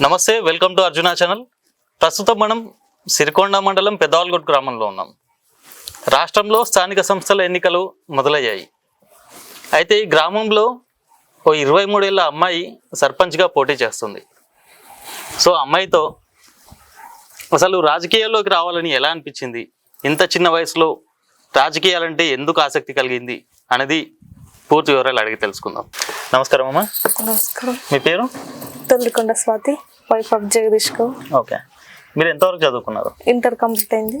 నమస్తే welcome to Arjuna channel. ప్రస్తుతం మనం సిరికొండ మండలం పెద్దవాల్గొట్ గ్రామంలో ఉన్నాం. రాష్ట్రంలో స్థానిక సంస్థల ఎన్నికలు మొదలయ్యాయి. అయితే ఈ గ్రామంలో ఓ ఇరవై మూడేళ్ళ అమ్మాయి సర్పంచ్గా పోటీ చేస్తుంది. సో అమ్మాయితో అసలు రాజకీయాల్లోకి రావాలని ఎలా అనిపించింది? ఇంత చిన్న వయసులో రాజకీయాలంటే ఎందుకు ఆసక్తి కలిగింది? అనేది పూర్తి వివరాలు అడిగి తెలుసుకుందాం. నమస్కారం అమ్మా. నమస్కారం. మీ పేరు? Tollikonda Swathi wife of Jagadish okay. మీరు ఎంతవరకు చదువుకున్నారు? ఇంటర్ కంప్లీట్ అయింది.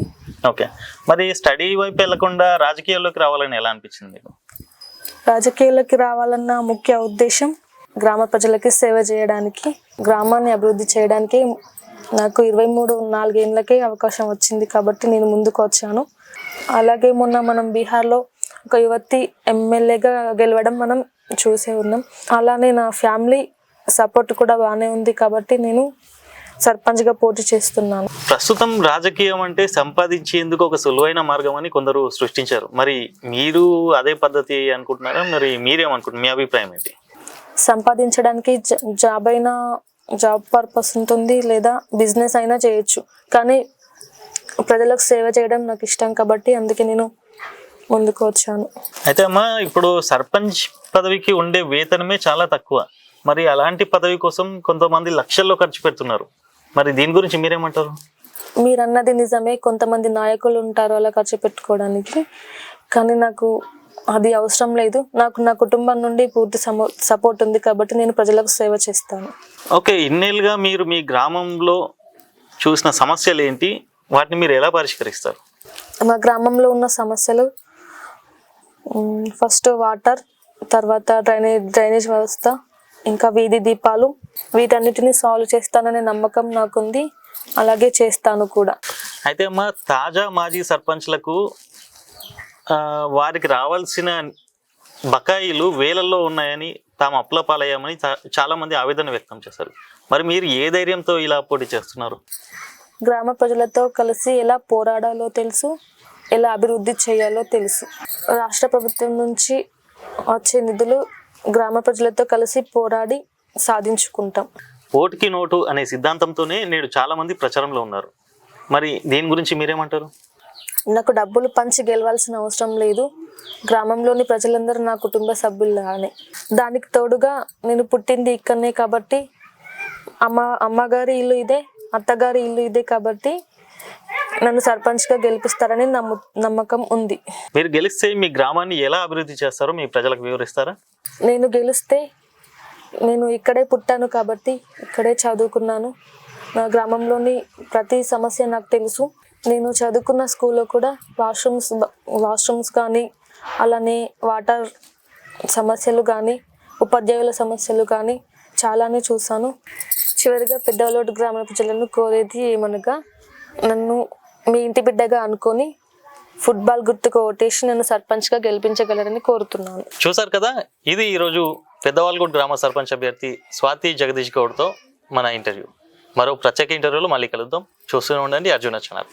ఓకే. మరి స్టడీ వైపు వెళ్ళకుండా రాజకీయాల్లోకి రావాలని ఎలా అనిపించింది మీకు? రాజకీయాల్లోకి రావాలన్న ముఖ్య ఉద్దేశం గ్రామ ప్రజలకి సేవ చేయడానికి గ్రామాన్ని అభివృద్ధి చేయడానికి నాకు ఇరవై మూడు నాలుగేళ్ళకే అవకాశం వచ్చింది కాబట్టి నేను ముందుకు వచ్చాను. అలాగే మొన్న మనం బీహార్లో ఒక యువతి ఎమ్మెల్యేగా గెలవడం మనం చూసే ఉన్నాం. అలానే నా ఫ్యామిలీ సపోర్ట్ కూడా బాగానే ఉంది కాబట్టి నేను సర్పంచ్గా పోటీ చేస్తున్నాను. ప్రస్తుతం రాజకీయం అంటే సంపాదించేందుకు ఒక సులువైన మార్గం అని కొందరు సృష్టించారు. మరి మీరు అదే పద్ధతి అనుకుంటున్నారా? మరి మీరేమనుకుంటున్నారు? మీ అభిప్రాయం ఏంటి? సంపాదించడానికి జాబ్ అయినా జాబ్ పర్పస్ ఉంటుంది లేదా బిజినెస్ అయినా చేయొచ్చు. కానీ ప్రజలకు సేవ చేయడం నాకు ఇష్టం కాబట్టి అందుకే నేను ముందుకు వచ్చాను. అయితే అమ్మా ఇప్పుడు సర్పంచ్ పదవికి ఉండే వేతనమే చాలా తక్కువ. మరి అలాంటి పదవి కోసం కొంతమంది లక్షల్లో ఖర్చు పెడుతున్నారు. మరి దీని గురించి మీరేమంటారు? మీరు అన్నది నిజమే. కొంతమంది నాయకులు ఉంటారు అలా ఖర్చు పెట్టుకోవడానికి. కానీ నాకు అది అవసరం లేదు. నాకు నా కుటుంబం నుండి పూర్తి సపోర్ట్ ఉంది కాబట్టి నేను ప్రజలకు సేవ చేస్తాను. ఓకే ఇన్నేళ్ళుగా మీరు మీ గ్రామంలో చూసిన సమస్యలు ఏంటి? వాటిని మీరు ఎలా పరిష్కరిస్తారు? మా గ్రామంలో ఉన్న సమస్యలు ఫస్ట్ వాటర్ తర్వాత డ్రైనేజ్ డ్రైనేజ్ వ్యవస్థ ఇంకా వీధి దీపాలు వీటన్నిటిని సాల్వ్ చేస్తాననే నమ్మకం నాకుంది. అలాగే చేస్తాను కూడా. అయితే అమ్మా తాజా మాజీ సర్పంచ్లకు వారికి రావాల్సిన బకాయిలు వేలల్లో ఉన్నాయని తాము అప్లపాలయ్యామని చాలా మంది ఆవేదన వ్యక్తం చేశారు. మరి మీరు ఏ ధైర్యంతో ఇలా పోటీ చేస్తున్నారు? గ్రామ ప్రజలతో కలిసి ఎలా పోరాడాలో తెలుసు ఎలా అభివృద్ధి చేయాలో తెలుసు. రాష్ట్ర ప్రభుత్వం నుంచి వచ్చే నిధులు గ్రామ ప్రజలతో కలిసి పోరాడి సాధించుకుంటాం. ఓటుకి నోటు అనే సిద్ధాంతంతోనే నేడు చాలా మంది ప్రచారంలో ఉన్నారు. మరి దీని గురించి మీరేమంటారు? నాకు డబ్బులు పంచి గెలవాల్సిన అవసరం లేదు. గ్రామంలోని ప్రజలందరూ నా కుటుంబ సభ్యులానే దానికి తోడుగా నేను పుట్టింది ఇక్కడనే కాబట్టి అమ్మ అమ్మగారి ఇల్లు ఇదే అత్తగారి ఇల్లు ఇదే కాబట్టి నన్ను సర్పంచ్గా గెలిపిస్తారని నమ్ము నమ్మకం ఉంది. మీరు గెలిస్తే మీ గ్రామాన్ని ఎలా అభివృద్ధి చేస్తారో మీ ప్రజలకు వివరిస్తారా? నేను గెలిస్తే నేను ఇక్కడే పుట్టాను కాబట్టి ఇక్కడే చదువుకున్నాను. నా గ్రామంలోని ప్రతి సమస్య నాకు తెలుసు. నేను చదువుకున్న స్కూల్లో కూడా వాష్రూమ్స్ వాష్రూమ్స్ కానీ అలానే వాటర్ సమస్యలు కానీ ఉపాధ్యాయుల సమస్యలు కానీ చాలానే చూశాను. చివరిగా పెద్దలోటు గ్రామ ప్రజలను కోరేది ఏమనగా నన్ను మీ ఇంటి బిడ్డగా అనుకొని ఫుట్బాల్ గుర్తుకు ఓటేసి నన్ను సర్పంచ్గా గెలిపించగలరని కోరుతున్నాను. చూసారు కదా ఇది ఈరోజు పెద్దవాల్గూడ్ గ్రామ సర్పంచ్ అభ్యర్థి స్వాతి జగదీష్ గౌడ్తో మన ఇంటర్వ్యూ. మరో ప్రత్యేక ఇంటర్వ్యూలో మళ్ళీ కలుద్దాం. చూస్తూనే ఉండండి అర్జున ఛానల్.